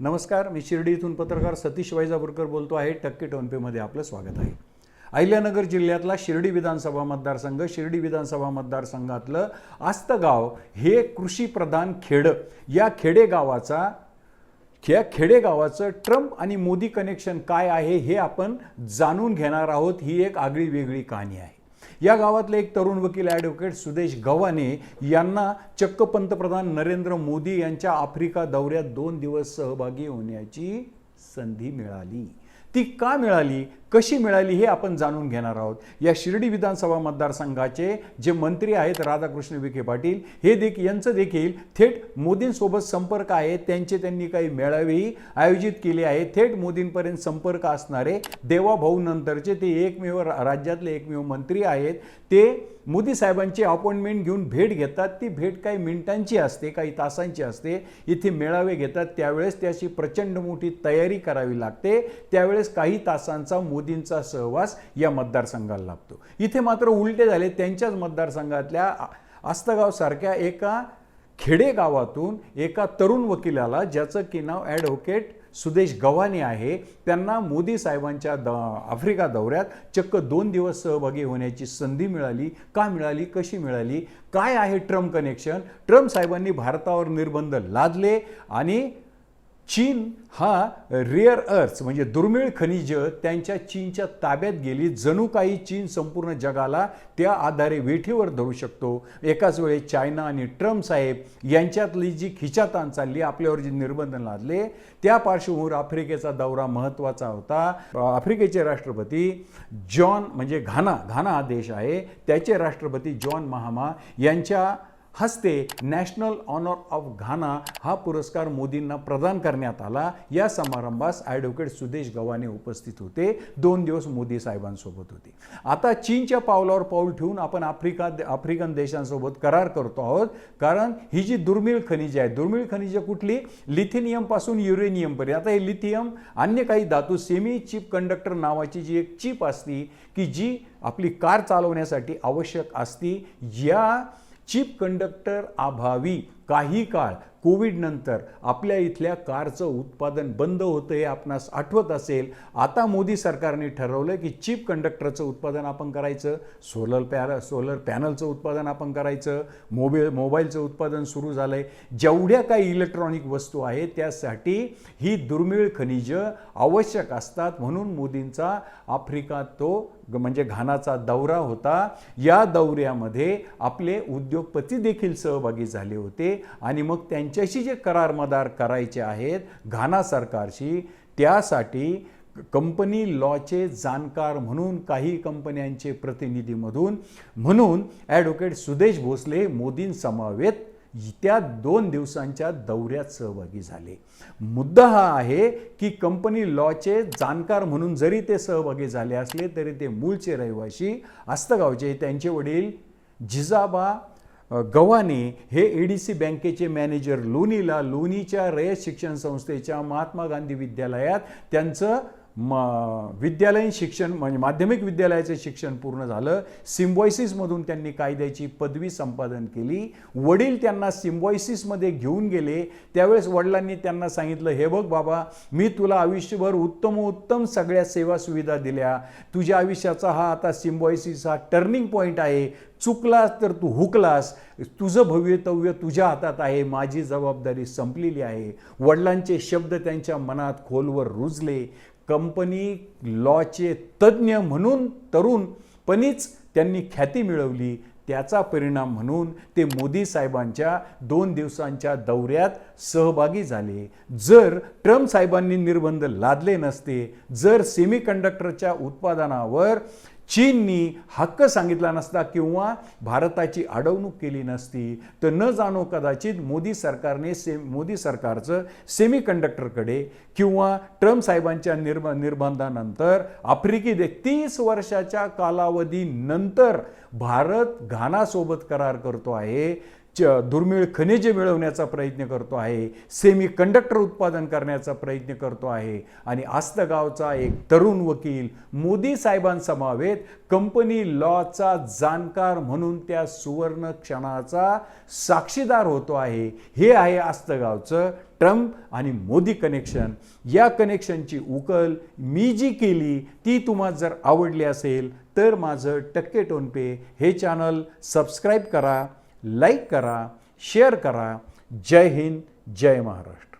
नमस्कार मी शिर्डी इथून पत्रकार सतीश वैजापूरकर बोलतो आहे. टक्के टोनपेमध्ये आपलं स्वागत आहे. अहिल्यानगर जिल्ह्यातला शिर्डी विधानसभा मतदारसंघ शिर्डी विधानसभा मतदारसंघातलं आस्तगाव हे कृषीप्रधान खेड. या खेडेगावाचा या खेडेगावाचं ट्रम्प आणि मोदी कनेक्शन काय आहे हे आपण जाणून घेणार आहोत. ही एक आगळी वेगळी कहाणी आहे. या गावातले एक तरुण वकील ॲडव्होकेट सुदेश गव्हाणे यांना चक्क पंतप्रधान नरेंद्र मोदी यांच्या आफ्रिका दौऱ्यात दोन दिवस सहभागी होण्याची संधी मिळाली. ती का मिळाली? कशी मिळाली हे आपण जाणून घेणार आहोत. या शिर्डी विधानसभा मतदारसंघाचे जे मंत्री आहेत राधाकृष्ण विखे पाटील हे देखील यांचं देखील थेट मोदींसोबत संपर्क आहे. त्यांचे त्यांनी काही मेळावेही आयोजित केले आहेत. थेट मोदींपर्यंत संपर्क असणारे देवाभाऊ नंतरचे ते एकमेव राज्यातले एकमेव मंत्री आहेत. ते मोदी साहेबांची अपॉइंटमेंट घेऊन भेट घेतात. ती भेट काही मिनिटांची असते काही तासांची असते. इथे मेळावे घेतात. त्यावेळेस त्याची प्रचंड मोठी तयारी करावी लागते. त्यावेळेस काही तासांचा मोदींचा सहवास या मतदारसंघाला लाभतो. इथे मात्र उलटे झाले त्यांच्याच मतदारसंघातल्या आस्तगावसारख्या एका खेडेगावातून एका तरुण वकिलाला ज्याचं की नाव ॲडव्होकेट सुदेश गव्हाणे आहे त्यांना मोदी साहेबांच्या द आफ्रिका दौऱ्यात चक्क दोन दिवस सहभागी होण्याची संधी मिळाली. का मिळाली? कशी मिळाली? काय आहे ट्रम्प कनेक्शन ट्रम्प साहेबांनी भारतावर निर्बंध लादले आणि चीन हा रेअर अर्थ म्हणजे दुर्मिळ खनिज त्यांच्या चीनच्या ताब्यात गेली. जणू काही चीन संपूर्ण जगाला त्या आधारे वेठीवर धरू शकतो. एकाच वेळी चायना आणि ट्रम्प साहेब यांच्यातली जी खिचाताण चालली आपल्यावर जे निर्बंध लादले त्या पार्श्वभूमीवर आफ्रिकेचा दौरा महत्त्वाचा होता. आफ्रिकेचे राष्ट्रपती जॉन म्हणजे घाना घाना हा देश आहे. त्याचे राष्ट्रपती जॉन महामा यांच्या हस्ते नॅशनल ऑनर ऑफ घाना हा पुरस्कार मोदींना प्रदान करण्यात आला. या समारंभास ॲडव्होकेट सुदेश गव्हाणे उपस्थित होते. दोन दिवस मोदी साहेबांसोबत होते. आता चीनच्या पावलावर पाऊल ठेवून आपण आफ्रिका आफ्रिकन देशांसोबत करार करतो आहोत. कारण ही जी दुर्मिळ खनिजे आहेत दुर्मिळ खनिजे कुठली? लिथिनियमपासून युरेनियमपर्यंत आता हे लिथियम अन्य काही धातू सेमी चिप कंडक्टर नावाची जी एक चिप असती की जी आपली कार चालवण्यासाठी आवश्यक असती या चिप कंडक्टर अभावी काही काळ कोविडनंतर आपल्या इथल्या कारचं उत्पादन बंद होतं हे आपणास आठवत असेल आता मोदी सरकारने ठरवलं की चीप कंडक्टरचं उत्पादन आपण करायचं सोलर पॅर सोलर पॅनलचं उत्पादन आपण करायचं मोबाईल मोबाईलचं उत्पादन सुरू झालं आहे जेवढ्या काही इलेक्ट्रॉनिक वस्तू आहेत त्यासाठी ही दुर्मिळ खनिजं आवश्यक असतात म्हणून मोदींचा आफ्रिका तो म्हणजे घानाचा दौरा होता. या दौऱ्यामध्ये आपले उद्योगपती देखील सहभागी झाले होते आणि मग त्यांच्याशी जे करार मदार करायचे आहेत घाना सरकारशी त्यासाठी कंपनी लॉचे जाणकार म्हणून काही कंपन्यांचे प्रतिनिधीमधून म्हणून ॲडव्होकेट सुदेश भोसले मोदींसमवेत त्या दोन दिवसांच्या दौऱ्यात सहभागी झाले. मुद्दा हा आहे की कंपनी लॉचे जाणकार म्हणून जरी ते सहभागी झाले असले तरी ते मूळचे रहिवाशी आस्तगावचे. त्यांचे वडील जिजाबा गव्हाणे हे ए डी सी बँकेचे मॅनेजर लोणीला लोणीच्या रयत शिक्षण संस्थेच्या महात्मा गांधी विद्यालयात त्यांचं म विद्यालयीन शिक्षण म्हणजे माध्यमिक विद्यालयाचं शिक्षण पूर्ण झालं. सिम्बॉयसिसमधून त्यांनी कायद्याची पदवी संपादन केली. वडील त्यांना सिम्बॉयसिसमध्ये घेऊन गेले. त्यावेळेस वडिलांनी त्यांना सांगितलं हे बघ बाबा मी तुला आयुष्यभर उत्तम उत्तम सगळ्या सेवा सुविधा दिल्या. तुझ्या आयुष्याचा हा आता सिम्बॉयसिस हा टर्निंग पॉईंट आहे. चुकलास तर तू हुकलास. तुझं भवितव्य तुझ्या हातात आहे. माझी जबाबदारी संपलेली आहे. वडिलांचे शब्द त्यांच्या मनात खोलवर रुजले. कंपनी लॉचे तज्ज्ञ म्हणून तरुणपणीच त्यांनी ख्याती मिळवली. त्याचा परिणाम म्हणून ते मोदी साहेबांच्या दोन दिवसांच्या दौऱ्यात सहभागी झाले. जर ट्रम्प साहेबांनी निर्बंध लादले नसते जर सेमी कंडक्टरच्या उत्पादनावर चीननी हक्क सांगितला नसता किंवा भारताची अडवणूक केली नसती तर न जाणो कदाचित मोदी सरकारने से मोदी सरकारचं सेमी कंडक्टरकडे किंवा ट्रम्प साहेबांच्या निर्ब निर्बंधानंतर आफ्रिकी दे तीस वर्षाच्या कालावधीनंतर भारत घानासोबत करार करतो आहे. च दुर्मिळ खनिजे मिळवण्याचा प्रयत्न करतो आहे सेमी कंडक्टर उत्पादन करण्याचा प्रयत्न करतो आहे आणि आस्तगावचा एक तरुण वकील मोदी साहेबांसमावेत कंपनी लॉचा जाणकार म्हणून त्या सुवर्ण क्षणाचा साक्षीदार होतो आहे. हे आहे आस्तगावचं ट्रम्प आणि मोदी कनेक्शन या कनेक्शनची उकल मी जी केली ती तुम्हाला जर आवडली असेल तर माझं टक्के टोनपे हे चॅनल सबस्क्राईब करा. लाईक करा शेअर करा. जय हिंद जय महाराष्ट्र.